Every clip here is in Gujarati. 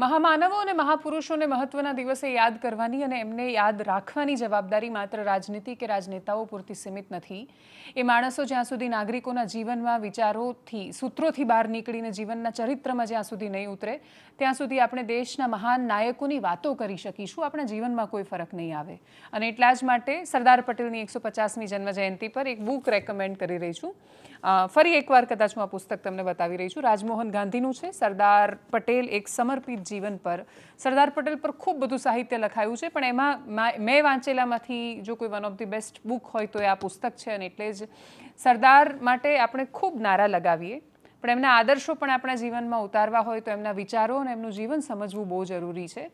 મહામાનવો અને મહાપુરુષોને મહત્વના દિવસે યાદ કરવાની અને એમને યાદ રાખવાની જવાબદારી માત્ર રાજનીતિ કે રાજનેતાઓ પૂરતી સીમિત નથી. એ માણસો જ્યાં સુધી નાગરિકોના જીવનમાં વિચારોથી, સૂત્રોથી બહાર નીકળીને જીવનના ચરિત્રમાં જ્યાં સુધી નહીં ઉતરે, ત્યાં સુધી આપણે દેશના મહાન નાયકોની વાતો કરી શકીશું. આપણા જીવનમાં કોઈ ફરક નહીં આવે. અને એટલા જ માટે સરદાર પટેલની એકસો પચાસમી જન્મ જયંતિ પર એક બુક રેકમેન્ડ કરી રહી છું. ફરી એકવાર કદાચ હું આ પુસ્તક તમને બતાવી રહી છું. રાજમોહન ગાંધીનું છે, સરદાર પટેલ એક સમર્પિત જીવન પર. સરદાર પટેલ પર ખૂબ બધું સાહિત્ય લખાયું છે, પણ એમાં મેં વાંચેલામાંથી જો કોઈ one of the best book હોય તો એ આ પુસ્તક છે અને એટલે જ સરદાર માટે આપણે ખૂબ નારા લગાવીએ. પણ એમના આદર્શો પણ આપણા જીવનમાં ઉતારવા હોય તો એમના વિચારો અને એમનું જીવન સમજવું બહુ જરૂરી છે.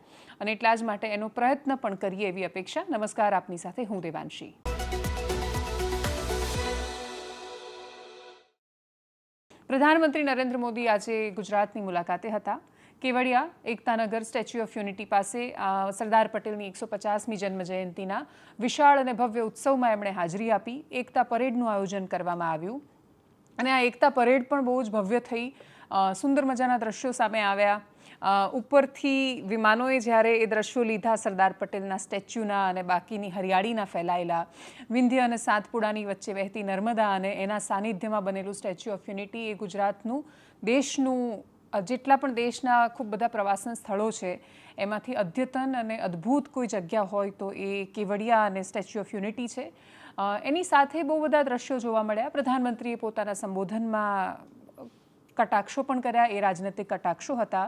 અને એટલા જ માટે એનો પ્રયત્ન પણ કરીએ એવી અપેક્ષા. નમસ્કાર, આપની સાથે હું દેવાંશી. પ્રધાનમંત્રી નરેન્દ્ર મોદી આજે ગુજરાતની મુલાકાતે હતા. Kevadia Ektanagar statue of unity પાસે સરદાર પટેલની એકસો પચાસમી જન્મ જયંતિના વિશાળ અને ભવ્ય ઉત્સવમાં એમણે હાજરી આપી. એકતા પરેડનું આયોજન કરવામાં આવ્યું. અને આ એકતા પરેડ પણ બહુ જ ભવ્ય થઈ સુંદર મજાના દ્રશ્યો સામે આવ્યા. ઉપરથી વિમાનોએ જ્યારે એ દ્રશ્યો લીધા સરદાર પટેલના સ્ટેચ્યુના અને બાકીની હરિયાળીના ફેલાયેલા, વિંધ્ય અને સાતપુડાની વચ્ચે વહેતી નર્મદા અને એના સાનિધ્યમાં બનેલું સ્ટેચ્યુ ઓફ યુનિટી એ ગુજરાતનું, દેશનું જેટલા પણ દેશના ખૂબ બધા પ્રવાસન સ્થળો છે, એમાંથી અદ્યતન અને અદ્ભુત કોઈ જગ્યા હોય તો એ કેવડિયા અને સ્ટેચ્યુ ઓફ યુનિટી છે. એની સાથે બહુ બધા દ્રશ્યો જોવા મળ્યા. પ્રધાનમંત્રીએ પોતાના સંબોધનમાં કટાક્ષો પણ કર્યા. એ રાજનૈતિક કટાક્ષો હતા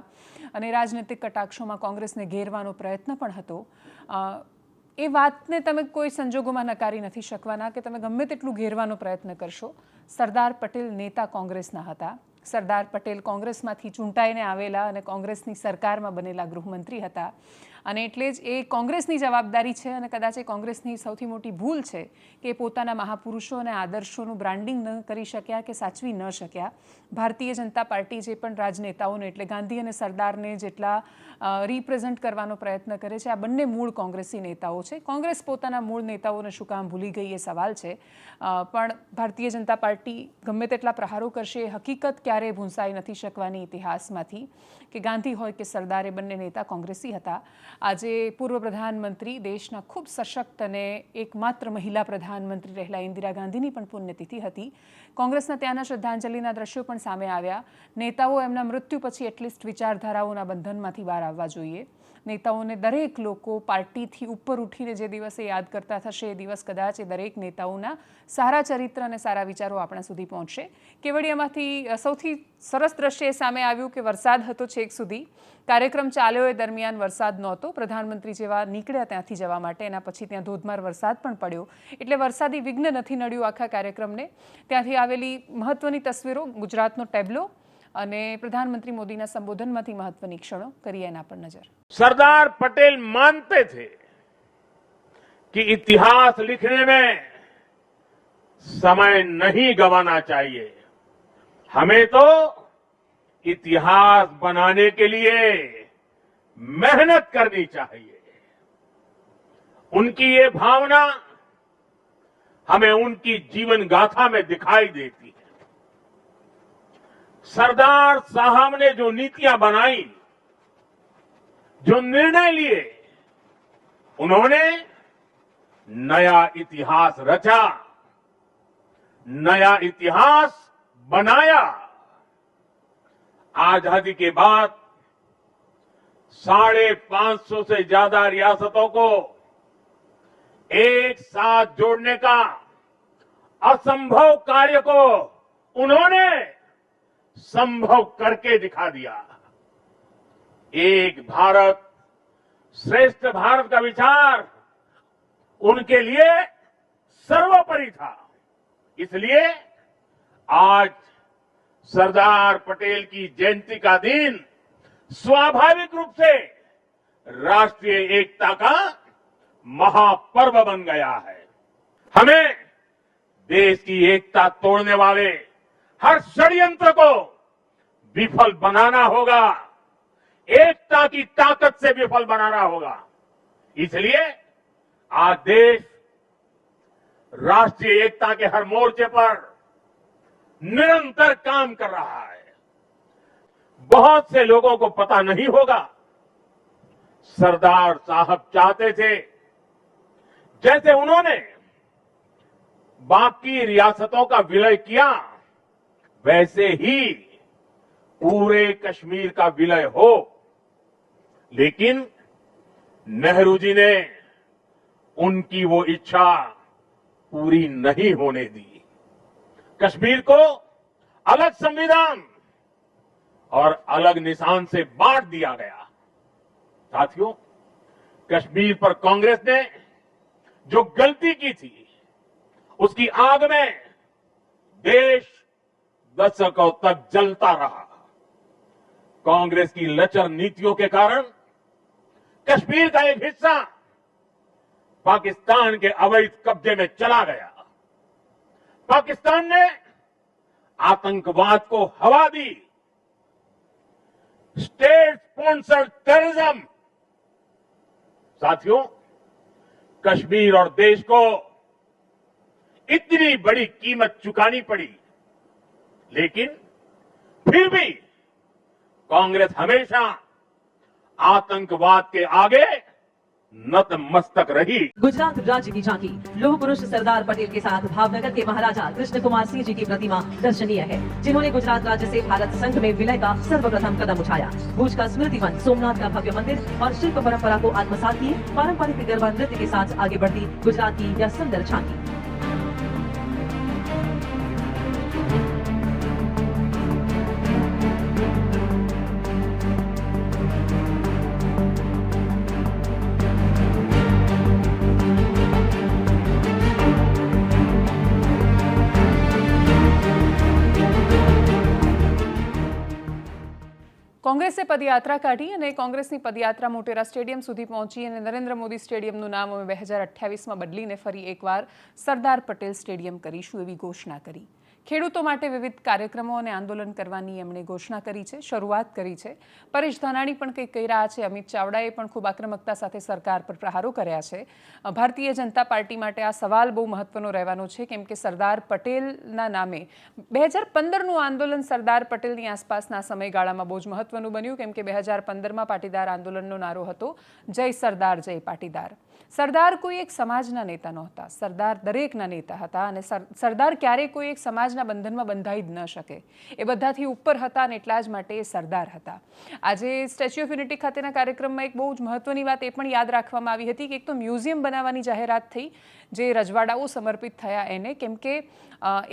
અને રાજનૈતિક કટાક્ષોમાં કોંગ્રેસને ઘેરવાનો પ્રયત્ન પણ હતો. એ વાતને તમે કોઈ સંજોગોમાં નકારી નથી શકવાના કે તમે ગમે તેટલું ઘેરવાનો પ્રયત્ન કરશો. સરદાર પટેલ નેતા કોંગ્રેસના હતા. સરદાર પટેલ કોંગ્રેસમાંથી ચૂંટાઈને આવેલા અને કોંગ્રેસની સરકારમાં બનેલા ગૃહમંત્રી હતા. અને એટલે જ એ કોંગ્રેસની જવાબદારી છે અને કદાચ એ કોંગ્રેસની સૌથી મોટી ભૂલ છે કે પોતાના મહાપુરુષો અને આદર્શોનું બ્રાન્ડિંગ ન કરી શક્યા કે સાચવી ન શક્યા. ભારતીય જનતા પાર્ટી જે પણ રાજનેતાઓને એટલે ગાંધી અને સરદારને જેટલા રિપ્રેઝન્ટ કરવાનો પ્રયત્ન કરે છે, આ બંને મૂળ કોંગ્રેસી નેતાઓ છે. કોંગ્રેસ પોતાના મૂળ નેતાઓને શું કામ ભૂલી ગઈ એ સવાલ છે. પણ ભારતીય જનતા પાર્ટી ગમે તેટલા પ્રહારો કરશે, એ હકીકત ક્યારેય ભૂંસાઈ નથી શકવાની ઇતિહાસમાંથી કે ગાંધી હોય કે સરદાર, એ બંને નેતા કોંગ્રેસી હતા. આજે પૂર્વ પ્રધાનમંત્રી દેશના ખૂબ સશક્ત અને એકમાત્ર મહિલા પ્રધાનમંત્રી રહેલા ઇન્દિરા ગાંધીની પણ પુણ્યતિથિ હતી. કોંગ્રેસના ત્યાંના શ્રદ્ધાંજલિના દ્રશ્યો પણ સામે આવ્યા. નેતાઓ એમના મૃત્યુ પછી એટલીસ્ટ વિચારધારાઓના બંધનમાંથી બહાર આવવા જોઈએ. નેતાઓને દરેક લોકો પાર્ટીથી ઉપર ઉઠીને જે દિવસે યાદ કરતા થશે એ દિવસ કદાચ એ દરેક નેતાઓના સારા ચરિત્ર અને સારા વિચારો આપણા સુધી પહોંચશે. કેવડિયામાંથી સૌથી સરસ દ્રશ્ય સામે આવ્યું કે વરસાદ હતો છેક સુધી. કાર્યક્રમ ચાલ્યો એ દરમિયાન વરસાદ નહોતો. પ્રધાનમંત્રી જેવા નીકળ્યા ત્યાંથી જવા માટે. એના પછી ત્યાં ધોધમાર વરસાદ પણ પડ્યો. એટલે વરસાદી વિઘ્ન નથી નડ્યું આખા કાર્યક્રમને. ત્યાંથી આવેલી મહત્વની તસવીરો, ગુજરાતનો ટેબ્લો અને પ્રધાનમંત્રી મોદીના સંબોધનમાંથી મહત્વની ક્ષણો કરીએ એના પર નજર सरदार पटेल मानते थे कि इतिहास लिखने में समय नहीं गंवाना चाहिए हमें तो इतिहास बनाने के लिए मेहनत करनी चाहिए उनकी ये भावना हमें उनकी जीवन गाथा में दिखाई देती है सरदार साहब ने जो नीतियाँ बनाई, जो निर्णय लिए, उन्होंने नया इतिहास रचा, नया इतिहास बनाया। आज़ादी के बाद साढ़े पाँच सौ से ज़्यादा रियासतों को एक साथ जोड़ने का असंभव कार्य को उन्होंने संभव करके दिखा दिया। एक भारत, श्रेष्ठ भारत का विचार उनके लिए सर्वोपरि था। इसलिए आज सरदार पटेल की जयंती का दिन स्वाभाविक रूप से राष्ट्रीय एकता का महापर्व बन गया है। हमें देश की एकता तोड़ने वाले हर षड्यंत्र को विफल बनाना होगा। एकता की ताकत से विफल बनाना होगा। इसलिए आज देश राष्ट्रीय एकता के हर मोर्चे पर निरंतर काम कर रहा है। बहुत से लोगों को पता नहीं होगा, सरदार साहब चाहते थे, जैसे उन्होंने बाकी रियासतों का विलय किया वैसे ही पूरे कश्मीर का विलय हो, लेकिन नेहरू जी ने उनकी वो इच्छा पूरी नहीं होने दी। कश्मीर को अलग संविधान और अलग निशान से बांट दिया गया। साथियों, कश्मीर पर कांग्रेस ने जो गलती की थी, उसकी आग में देश दशकों तक जलता रहा। कांग्रेस की लचर नीतियों के कारण कश्मीर का एक हिस्सा पाकिस्तान के अवैध कब्जे में चला गया। पाकिस्तान ने आतंकवाद को हवा दी। State sponsored terrorism. साथियों, कश्मीर और देश को इतनी बड़ी कीमत चुकानी पड़ी। लेकिन फिर भी कांग्रेस हमेशा आतंकवाद के आगे नतमस्तक रही। गुजरात राज्य की झांकी लोह पुरुष सरदार पटेल के साथ भावनगर के महाराजा कृष्ण कुमार सिंह जी की प्रतिमा दर्शनीय है, जिन्होंने गुजरात राज्य से भारत संघ में विलय का सर्वप्रथम कदम उठाया। भूज का स्मृति वन, सोमनाथ का भव्य मंदिर और शिल्प परंपरा को आत्मसात किए, पारंपरिक गरबा नृत्य के साथ आगे बढ़ती गुजरात की यह सुंदर झांकी। કોંગ્રેસે પદયાત્રા કાઢી અને કોંગ્રેસની પદયાત્રા મોટેરા સ્ટેડિયમ સુધી પહોંચી અને નરેન્દ્ર મોદી સ્ટેડિયમનું નામ અમે બે હજાર અઠ્યાવીસમાં બદલીને ફરી એકવાર સરદાર પટેલ સ્ટેડિયમ કરીશું એવી ઘોષણા કરી. ખેડૂતો માટે વિવિધ કાર્યક્રમો અને આંદોલન કરવાની એમણે ઘોષણા કરી છે, શરૂઆત કરી છે. પરેશ ધાનાણી પણ કંઈક કહી રહ્યા છે. અમિત ચાવડાએ પણ ખૂબ આક્રમકતા સાથે સરકાર પર પ્રહારો કર્યા છે. ભારતીય જનતા પાર્ટી માટે આ સવાલ બહુ મહત્વનો રહેવાનો છે, કેમ કે સરદાર પટેલના નામે બે હજાર પંદરનું આંદોલન સરદાર પટેલની આસપાસના સમયગાળામાં બહુ જ મહત્વનું બન્યું, કેમ કે બે હજાર પંદરમાં પાટીદાર આંદોલનનો નારો હતો, જય સરદાર, જય પાટીદાર. સરદાર કોઈ એક સમાજના નેતા નહોતા. સરદાર દરેકના નેતા હતા અને સર- સરદાર ક્યારેય કોઈ એક સમાજના બંધનમાં બંધાઈ જ ન શકે. એ બધાથી ઉપર હતા અને એટલા જ માટે એ સરદાર હતા. આજે સ્ટેચ્યુ ઓફ યુનિટી ખાતેના કાર્યક્રમમાં એક બહુ જ મહત્વની વાત એ પણ યાદ રાખવામાં આવી હતી કે એક તો મ્યુઝિયમ બનાવવાની જાહેરાત થઈ જે રજવાડાઓ સમર્પિત થયા એને, કેમ કે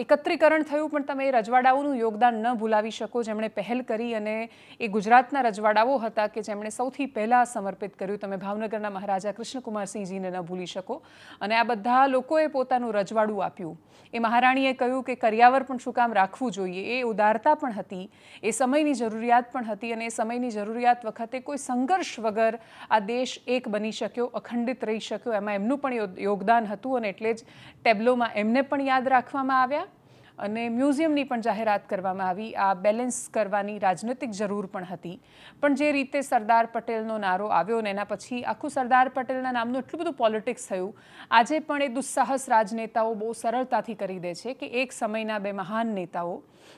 એકત્રીકરણ થયું, પણ તમે એ રજવાડાઓનું યોગદાન ન ભૂલાવી શકો. જેમણે પહેલ કરી અને એ ગુજરાતના રજવાડાઓ હતા કે જેમણે સૌથી પહેલાં સમર્પિત કર્યું, તમે ભાવનગરના મહારાજા કૃષ્ણકુમારસિંહજીને ન ભૂલી શકો. અને આ બધા લોકોએ પોતાનું રજવાડું આપ્યું. એ મહારાણીએ કહ્યું કે કરિયાવર પણ શું કામ રાખવું જોઈએ? એ ઉદારતા પણ હતી, એ સમયની જરૂરિયાત પણ હતી અને એ સમયની જરૂરિયાત વખતે કોઈ સંઘર્ષ વગર આ દેશ એક બની શક્યો, અખંડિત રહી શક્યો. એમાં એમનું પણ યોગદાન હતું. અને એટલે જ ટેબ્લોમાં એમને પણ યાદ રાખવામાં આવ્યા. અને મ્યુઝિયમની પણ જાહેરાત કરવામાં આવી. આ બેલેન્સ કરવાની રાજનૈતિક જરૂર પણ હતી. પણ જે રીતે સરદાર પટેલનો નારો આવ્યો ને એના પછી આખું સરદાર પટેલના નામનું એટલું બધું પોલિટિક્સ થયું, આજે પણ એ દુસ્સાહસ રાજનેતાઓ બહુ સરળતાથી કરી દે છે કે એક સમયના બે મહાન નેતાઓ,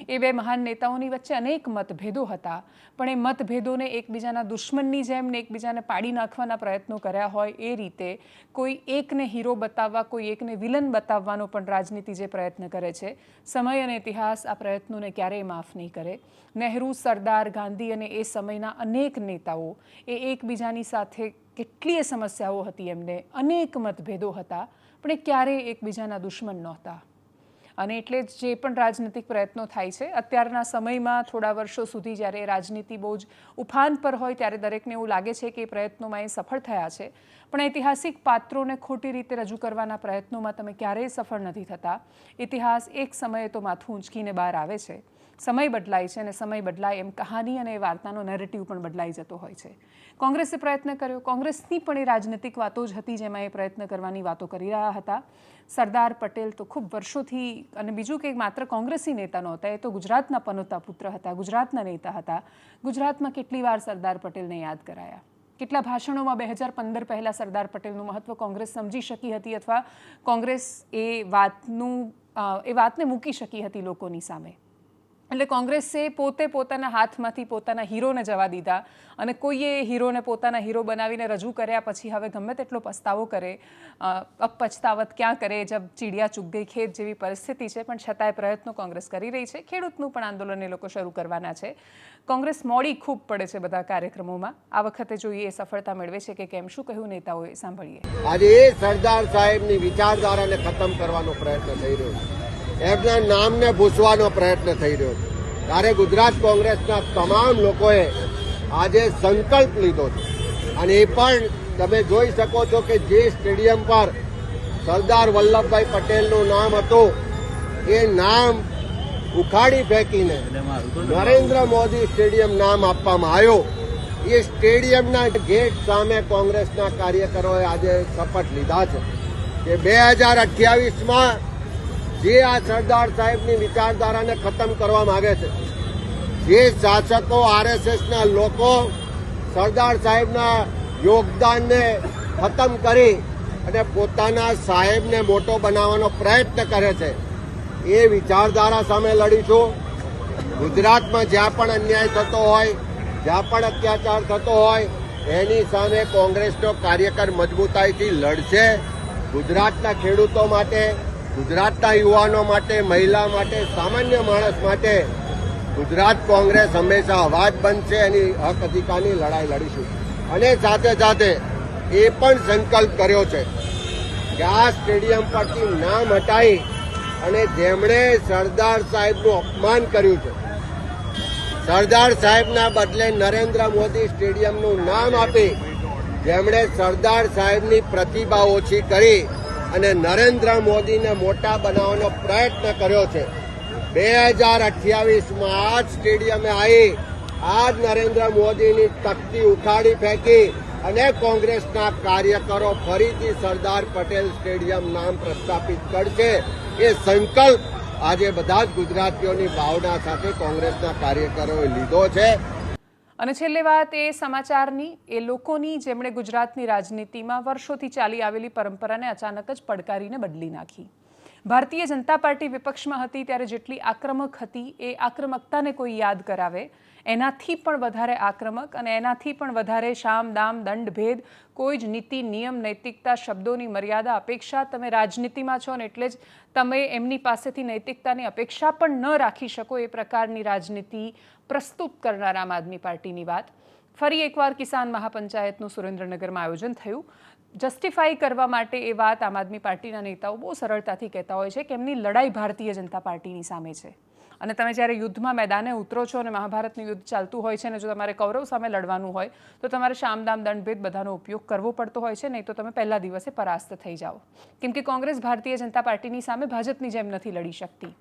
એ બે મહાન નેતાઓની વચ્ચે અનેક મતભેદો હતા. પણ એ મતભેદોને એકબીજાના દુશ્મનની જેમ ને એકબીજાને પાડી નાખવાના પ્રયત્નો કર્યા હોય એ રીતે કોઈ એકને હીરો બતાવવા, કોઈ એકને વિલન બતાવવાનો પણ રાજનીતિ જે પ્રયત્ન કરે છે સમય અને ઇતિહાસ આ પ્રયત્નોને ક્યારેય માફ નહીં કરે. નહેરુ, સરદાર, ગાંધી અને એ સમયના અનેક નેતાઓ એ એકબીજાની સાથે કેટલીય સમસ્યાઓ હતી એમને અનેક મતભેદો હતા, પણ એ ક્યારેય એકબીજાના દુશ્મન નહોતા. અને એટલે જ જે પણ રાજનીતિક પ્રયત્નો થાય છે, અત્યારના સમયમાં થોડા વર્ષો સુધી જ્યારે રાજનીતિ બહુ જ ઉફાન પર હોય ત્યારે દરેકને એવું લાગે છે કે એ પ્રયત્નોમાં એ સફળ થયા છે. પણ ઐતિહાસિક પાત્રોને ખોટી રીતે રજૂ કરવાના પ્રયત્નોમાં તમે ક્યારેય સફળ નથી થતા. ઇતિહાસ એક સમયે તો માથું ઊંચકીને બહાર આવે છે. સમય બદલાય છે અને સમય બદલાય એમ કહાની અને એ વાર્તાનો નેરેટિવ પણ બદલાઈ જતો હોય છે. કોંગ્રેસે પ્રયત્ન કર્યો. કોંગ્રેસની પણ એ રાજનૈતિક વાતો જ હતી જેમાં એ પ્રયત્ન કરવાની વાતો કરી રહ્યા હતા. સરદાર પટેલ તો ખૂબ વર્ષોથી અને બીજું કે માત્ર કોંગ્રેસી નેતા નહોતા, એ તો ગુજરાતના પનોતા પુત્ર હતા, ગુજરાતના નેતા હતા. ગુજરાતમાં કેટલી વાર સરદાર પટેલને યાદ કરાયા? કેટલા ભાષણોમાં બે હજાર પંદર પહેલાં સરદાર પટેલનું મહત્વ કોંગ્રેસ સમજી શકી હતી અથવા કોંગ્રેસ એ વાતનું એ વાતને મૂકી શકી હતી લોકોની સામે? એટલે કોંગ્રેસે પોતે પોતાના હાથમાંથી પોતાના હીરોને જવા દીધા અને કોઈએ હીરોને પોતાના હીરો બનાવીને રજૂ કર્યા, પછી હવે ગમે તેટલો પસ્તાવો કરે અપ પછતાવત ક્યાં કરે, જબ ચીડિયા ચૂક ગઈ, ખેત જેવી પરિસ્થિતિ છે, પણ છતાંય પ્રયત્નો કોંગ્રેસ કરી રહી છે. ખેડૂતનું પણ આંદોલન એ લોકો શરૂ કરવાના છે. કોંગ્રેસ મોડી ખૂબ પડે છે બધા કાર્યક્રમોમાં. આ વખતે જોઈએ સફળતા મેળવે છે કે કેમ, શું કહ્યું નેતાઓએ, સાંભળીએ. આજે સરદાર સાહેબની વિચારધારાને ખતમ કરવાનો પ્રયત્ન થઈ રહ્યો છે. એમના નામને ભૂસવાનો પ્રયત્ન થઈ રહ્યો છે. ત્યારે ગુજરાત કોંગ્રેસના તમામ લોકોએ આજે સંકલ્પ લીધો છે. અને એ પણ તમે જોઈ શકો છો કે જે સ્ટેડિયમ પર સરદાર વલ્લભભાઈ પટેલનું નામ હતું, એ નામ ઉખાડી ફેંકીને નરેન્દ્ર મોદી સ્ટેડિયમ નામ આપવામાં આવ્યું. એ સ્ટેડિયમના ગેટ સામે કોંગ્રેસના કાર્યકરોએ આજે શપથ લીધા છે કે બે હજાર અઠ્યાવીસમાં જે આ સરદાર સાહેબની વિચારધારાને ખતમ કરવા માંગે છે, જે શાસકો આરએસએસના લોકો સરદાર સાહેબના યોગદાનને ખતમ કરી અને પોતાના સાહેબને મોટો બનાવવાનો પ્રયત્ન કરે છે, એ વિચારધારા સામે લડીશું ગુજરાતમાં જ્યાં પણ અન્યાય થતો હોય, જ્યાં પણ અત્યાચાર થતો હોય, એની સામે કોંગ્રેસનો કાર્યકર મજબૂતાઈથી લડશે. ગુજરાતના ખેડૂતો માટે ગુજરાતના યુવાનો માટે, મહિલા માટે, સામાન્ય માણસ માટે ગુજરાત કોંગ્રેસ હંમેશા અવાજ બનશે, એની હક અધિકારની લડાઈ લડીશું. અને સાથે સાથે એ પણ સંકલ્પ કર્યો છે કે આ સ્ટેડિયમ પરથી નામ હટાવી અને જેમણે સરદાર સાહેબનું અપમાન કર્યું છે, સરદાર સાહેબના બદલે નરેન્દ્ર મોદી સ્ટેડિયમનું નામ આપી જેમણે સરદાર સાહેબની પ્રતિભા ઓછી કરી અને નરેન્દ્ર મોદીને મોટા બનાવવાનો પ્રયત્ન કર્યો છે. બે હજાર અઠ્યાવીસમાં આ જ સ્ટેડિયમે આવી. આ જ નરેન્દ્ર મોદીની તકતી ઉખાડી ફેંકી અને કોંગ્રેસના કાર્યકરો ફરીથી સરદાર પટેલ સ્ટેડિયમ નામ પ્રસ્થાપિત કરશે. એ સંકલ્પ આજે બધા જ ગુજરાતીઓની ભાવના સાથે કોંગ્રેસના કાર્યકરોએ લીધો છે. અને છેલ્લે વાત એ સમાચારની, એ લોકોની જેમણે ગુજરાતની રાજનીતિમાં વર્ષોથી ચાલી આવેલી પરંપરાને અચાનક જ પડકારીને બદલી નાખી. ભારતીય જનતા પાર્ટી વિપક્ષમાં હતી ત્યારે જેટલી આક્રમક હતી એ આક્રમકતાને કોઈ યાદ કરાવે એનાથી પણ વધારે આક્રમક અને એનાથી પણ વધારે શામ, દામ, દંડ, ભેદ, કોઈ જ નીતિ, નિયમ, નૈતિકતા, શબ્દોની મર્યાદા, અપેક્ષા તમે રાજનીતિમાં છો ને એટલે જ તમે એમની પાસેથી નૈતિકતાની અપેક્ષા પણ ન રાખી શકો એ પ્રકારની રાજનીતિ પ્રસ્તુત કરનાર આમ આદમી પાર્ટીની વાત. ફરી એકવાર કિસાન મહાપંચાયતનું સુરેન્દ્રનગરમાં આયોજન થયું. જસ્ટિફાઈ કરવા માટે એ વાત આમ આદમી પાર્ટીના નેતાઓ બહુ સરળતાથી કહેતા હોય છે કે એમની લડાઈ ભારતીય જનતા પાર્ટીની સામે છે. અને તમે જ્યારે યુદ્ધમાં મેદાને ઉતરો છો અને મહાભારતનું યુદ્ધ ચાલતું હોય છે અને જો તમારે કૌરવ સામે લડવાનું હોય, તો તમારે શામદામ દંડભેદ બધાનો ઉપયોગ કરવો પડતો હોય છે, નહીં તો તમે પહેલા દિવસે પરાસ્ત થઈ જાઓ. કેમ કે કોંગ્રેસ ભારતીય જનતા પાર્ટીની સામે ભાજપની જેમ નથી લડી શકતી.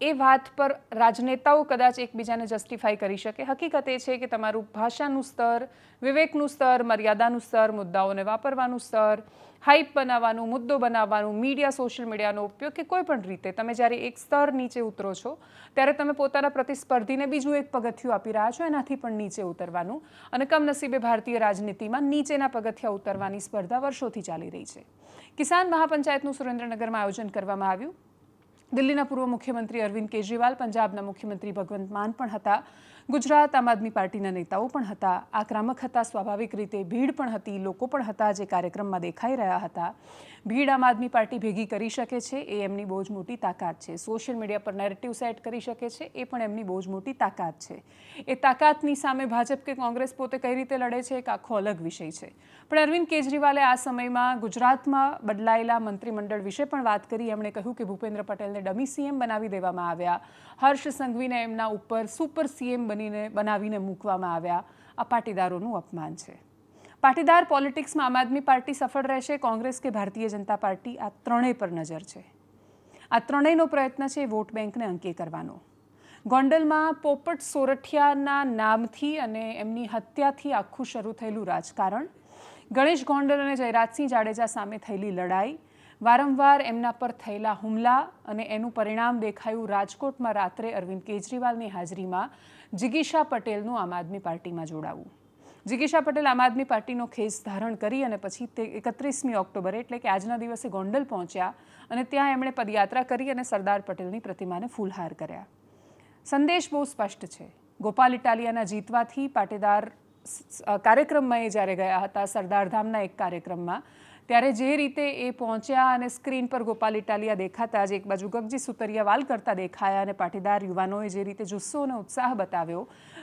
એ વાત પર રાજનેતાઓ કદાચ એકબીજાને જસ્ટિફાઈ કરી શકે. હકીકત એ છે કે તમારું ભાષાનું સ્તર, વિવેકનું સ્તર, મર્યાદાનું સ્તર, મુદ્દાઓને વાપરવાનું સ્તર હાઈપ બનાવવાનું, મુદ્દો બનાવવાનું મીડિયા સોશિયલ મીડિયાનો ઉપયોગ કે કોઈ પણ રીતે. તમે જ્યારે એક સ્તર નીચે ઉતરો છો, ત્યારે તમે પોતાના પ્રતિસ્પર્ધીને બીજું એક પગથિયું આપી રહ્યા છો, એનાથી પણ નીચે ઉતરવાનું. અને કમનસીબે ભારતીય રાજનીતિમાં નીચેના પગથિયા ઉતરવાની સ્પર્ધા વર્ષોથી ચાલી રહી છે. કિસાન મહાપંચાયતનું સુરેન્દ્રનગરમાં આયોજન કરવામાં આવ્યું. દિલ્હીના પૂર્વ મુખ્યમંત્રી અરવિંદ કેજરીવાલ પંજાબના મુખ્યમંત્રી ભગવંત માન પણ હતા. ગુજરાત, આમ આદમી પાર્ટીના નેતાઓ પણ હતા. આક્રમક હતા, સ્વાભાવિક રીતે ભીડ પણ હતી, લોકો પણ હતા જે કાર્યક્રમમાં દેખાઈ રહ્યા હતા. ભીડ આમ આદમી પાર્ટી ભેગી કરી શકે છે, એ એમની બહુ જ મોટી તાકાત છે. સોશિયલ મીડિયા પર નેરેટિવ સેટ કરી શકે છે, એ પણ એમની બહુ જ મોટી તાકાત છે. એ તાકાતની સામે ભાજપ કે કોંગ્રેસ પોતે કઈ રીતે લડે છે, એક આખો અલગ વિષય છે. પણ અરવિંદ કેજરીવાલે આ સમયમાં ગુજરાતમાં બદલાયેલા મંત્રીમંડળ વિશે પણ વાત કરી. એમણે કહ્યું કે ભૂપેન્દ્ર પટેલને ડમી સીએમ બનાવી દેવામાં આવ્યા. હર્ષ સંઘવીને એમના ઉપર સુપર સીએમ બનીને, બનાવીને મૂકવામાં આવ્યા. આ પાટીદારોનું અપમાન છે. પાટીદાર પોલિટિક્સમાં આમ આદમી પાર્ટી સફળ રહેશે, કોંગ્રેસ કે ભારતીય જનતા પાર્ટી, આ ત્રણેય પર નજર છે. આ ત્રણેયનો પ્રયત્ન છે વોટ બેંકને અંકે કરવાનો. ગોંડલમાં પોપટ સોરઠિયાના નામથી અને એમની હત્યાથી આખું શરૂ થયેલું રાજકારણ, ગણેશ ગોંડલ અને જયરાજસિંહ જાડેજા સામે થયેલી લડાઈ, વારંવાર એમના પર થયેલા હુમલા અને એનું પરિણામ દેખાયું રાજકોટમાં રાત્રે અરવિંદ કેજરીવાલની હાજરીમાં જિગીશા પટેલનું આમ આદમી પાર્ટીમાં જોડાવું. જિગીશા પટેલ આમ આદમી પાર્ટીનો ખેસ ધારણ કરી અને પછી તે એકત્રીસમી ઓક્ટોબરે એટલે કે આજના દિવસે ગોંડલ પહોંચ્યા અને ત્યાં એમણે પદયાત્રા કરી અને સરદાર પટેલની પ્રતિમાને ફૂલહાર કર્યા. સંદેશ બહુ સ્પષ્ટ છે. ગોપાલ ઇટાલિયાના જીતવાથી પાટીદાર કાર્યક્રમમાં એ જ્યારે ગયા હતા, સરદારધામના એક કાર્યક્રમમાં ત્યારે જે રીતે એ પહોંચ્યા અને સ્ક્રીન પર ગોપાલ ઇટાલિયા દેખાતા, જ એક બાજુ ગગજી સુતરિયા વાલ કરતા દેખાયા અને પાટીદાર યુવાનોએ જે રીતે જુસ્સો અને ઉત્સાહ બતાવ્યો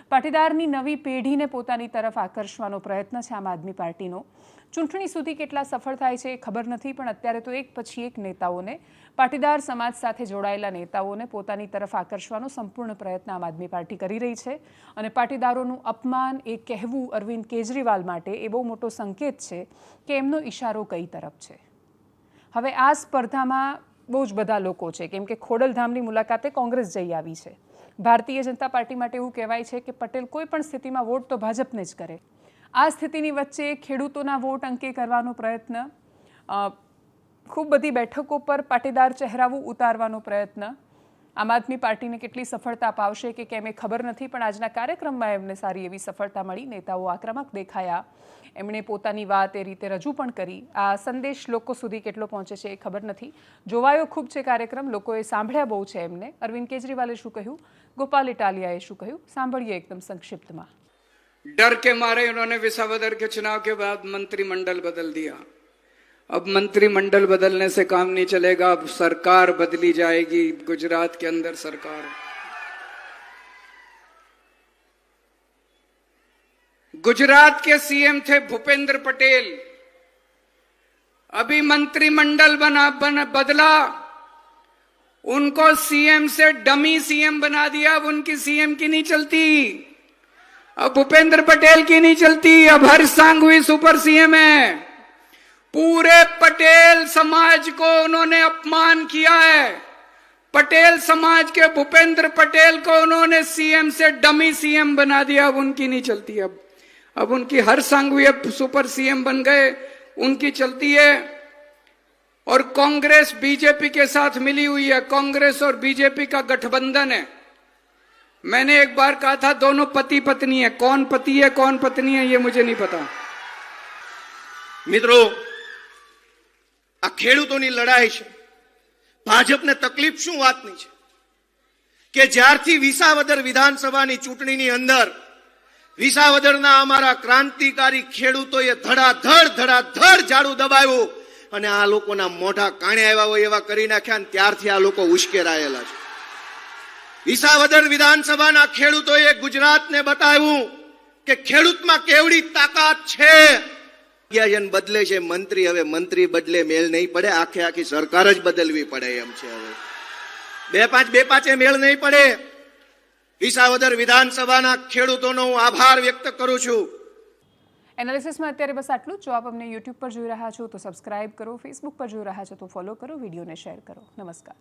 પાટીદારની નવી પેઢીને પોતાની તરફ આકર્ષવાનો પ્રયત્ન છે આમ આદમી પાર્ટીનો. ચૂંટણી સુધી કેટલા સફળ થાય છે એ ખબર નથી, પણ અત્યારે તો એક પછી એક નેતાઓને, પાટીદાર સમાજ સાથે જોડાયેલા નેતાઓને પોતાની તરફ આકર્ષવાનો સંપૂર્ણ પ્રયત્ન આમ આદમી પાર્ટી કરી રહી છે. અને પાટીદારોનું અપમાન એ કહેવું અરવિંદ કેજરીવાલ માટે એ બહુ મોટો સંકેત છે કે એમનો ઇશારો કઈ તરફ છે. હવે આ સ્પર્ધામાં બહુ જ બધા લોકો છે. કેમ કે ખોડલધામની મુલાકાતે કોંગ્રેસ જઈ આવી છે. ભારતીય જનતા પાર્ટી માટે એવું કહેવાય છે કે પટેલ કોઈ પણ સ્થિતિમાં વોટ તો ભાજપને જ કરે. આ સ્થિતિની વચ્ચે ખેડૂતોના વોટ અંકે કરવાનો પ્રયત્ન ખૂબ બધી બેઠકો પર પાટીદાર ચહેરાવું ઉતારવાનો પ્રયત્ન આમ આદમી પાર્ટીને કેટલી સફળતા પાવશે કે કેમ એ ખબર નથી પણ આજના કાર્યક્રમમાં એમને સારી એવી સફળતા મળી નેતાઓ આક્રમક દેખાયા એમણે પોતાની વાત એ રીતે રજૂ પણ કરી આ સંદેશ લોકો સુધી કેટલો પહોંચે છે એ ખબર નથી જોવાયો ખૂબ છે કાર્યક્રમ લોકોએ સાંભળ્યા બહુ છે એમને અરવિંદ કેજરીવાલે શું કહ્યું ગોપાલ ઇટાલિયાએ શું કહ્યું સાંભળીએ એકદમ સંક્ષિપ્તમાં डर के मारे उन्होंने विसावदर के चुनाव के बाद मंत्रिमंडल बदल दिया अब मंत्रिमंडल बदलने से काम नहीं चलेगा, अब सरकार बदली जाएगी, गुजरात के अंदर सरकार। गुजरात के सीएम थे भूपेंद्र पटेल। अभी मंत्रिमंडल बना, बन, बदला। उनको सीएम से डमी सीएम बना दिया, अब उनकी सीएम की नहीं चलती। अब भूपेंद्र पटेल की नहीं चलती, अब हर्ष सांघवी सुपर सीएम है। पूरे पटेल समाज को उन्होंने अपमान किया है। पटेल समाज के भूपेंद्र पटेल को उन्होंने सीएम से डमी सीएम बना दिया। अब उनकी नहीं चलती अब। अब उनकी हर संघवीय सुपर सीएम बन गए। उनकी चलती है। और कांग्रेस बीजेपी के साथ मिली हुई है। कांग्रेस और बीजेपी का गठबंधन है। मैंने एक बार कहा था, दोनों पति पत्नी है। कौन पति है, कौन पत्नी है, ये मुझे नहीं पता। मित्रों આ ખેડૂતોની લડાઈ છે. ભાજપને તકલીફ શું વાતની છે? કે જ્યારથી વિસાવદર વિધાનસભાની ચૂંટણીની અંદર વિસાવદરના અમારા ક્રાંતિકારી ખેડૂતોએ ધડાધડ ધડાધડ ઝાડુ દબાવ્યું અને આ લોકોના મોઢા કાણે આવ્યા હોય એવા કરી નાખ્યા અને ત્યારથી આ લોકો ઉશ્કેરાયેલા છે. વિસાવદર વિધાનસભાના ખેડૂતોએ ગુજરાતને બતાવ્યું કે ખેડૂતમાં કેવડી તાકાત છે. જન બદલે છે, મંત્રી, હવે મંત્રી બદલે મેળ નહીં પડે, આખે આખી સરકાર જ બદલવી પડે એમ છે હવે. બે પાંચ, બે પાંચે મેળ નહીં પડે. વિસાવદર વિધાનસભાના ખેડૂતોનો હું આભાર વ્યક્ત કરું છું. એનાલિસિસમાં અત્યારે બસ આટલું જો. આપ અમને યુટ્યુબ પર જોઈ રહ્યા છો તો સબસ્ક્રાઇબ કરો ફેસબુક પર જોઈ રહ્યા છો તો ફોલો કરો, વિડીયોને શેર કરો. નમસ્કાર.